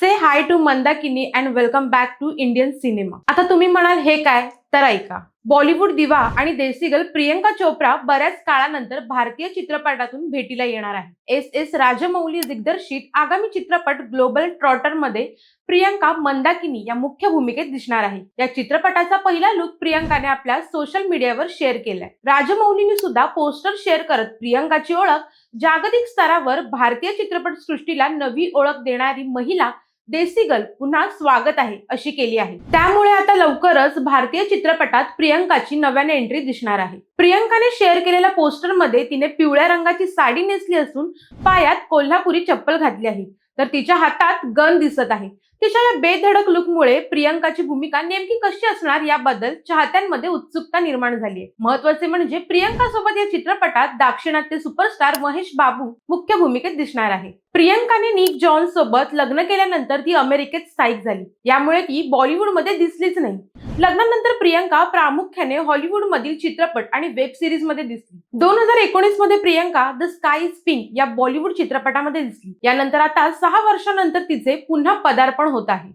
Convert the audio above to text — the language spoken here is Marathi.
Say hi to Mandakini and welcome back to Indian cinema आता तुम्ही म्हणाल हे काय? तर ऐका. बॉलिवूड दिवा आणि देसीगल प्रियंका चोप्रा बऱ्याच काळानंतर भारतीय चित्रपटातून भेटीला येणार आहे एस एस राजमौली दिग्दर्शित आगामी चित्रपट ग्लोबल ट्रॉटरमध्ये प्रियंका मंदाकिनी या मुख्य भूमिकेत दिसणार आहे. या चित्रपटाचा पहिला लुक प्रियंकाने आपल्या सोशल मीडियावर शेअर केलाय. राजमौलीने सुद्धा पोस्टर शेअर करत प्रियंकाची ओळख जागतिक स्तरावर भारतीय चित्रपट सृष्टीला नवी ओळख देणारी महिला देसीगल पुन्हा स्वागत आहे अशी केली आहे. त्यामुळे आता लवकरच भारतीय चित्रपटात प्रियंकाची नव्याने एंट्री दिसणार आहे. प्रियंकाने शेअर केलेल्या पोस्टरमध्ये तिने पिवळ्या रंगाची साडी नेसली असून पायात कोल्हापुरी चप्पल घातली आहे. तर तिच्या हातात गन दिसत आहे. तिच्या या बेधडक लुकमुळे प्रियंकाची भूमिका नेमकी कशी असणार याबद्दल चाहत्यांमध्ये उत्सुकता निर्माण झाली आहे महत्त्वाचे म्हणजे प्रियंका सोबत या चित्रपटात दाक्षिणात्य सुपरस्टार महेश बाबू मुख्य भूमिकेत दिसणार आहे. प्रियंकाने निक जॉन सोबत लग्न केल्यानंतर ती अमेरिकेत स्थायिक झाली. यामुळे ती बॉलिवूडमध्ये दिसलीच नाही. लग्नानंतर प्रियंका प्रामुख्याने हॉलिवूड मधील चित्रपट आणि वेब सिरीजमध्ये दिसली. दोन हजार एकोणीसमध्ये Priyanka the sky is pink या बॉलिवूड चित्रपटामध्ये दिसली. यानंतर आता सहा वर्षानंतर तिचे पुन्हा पदार्पण होत आहे.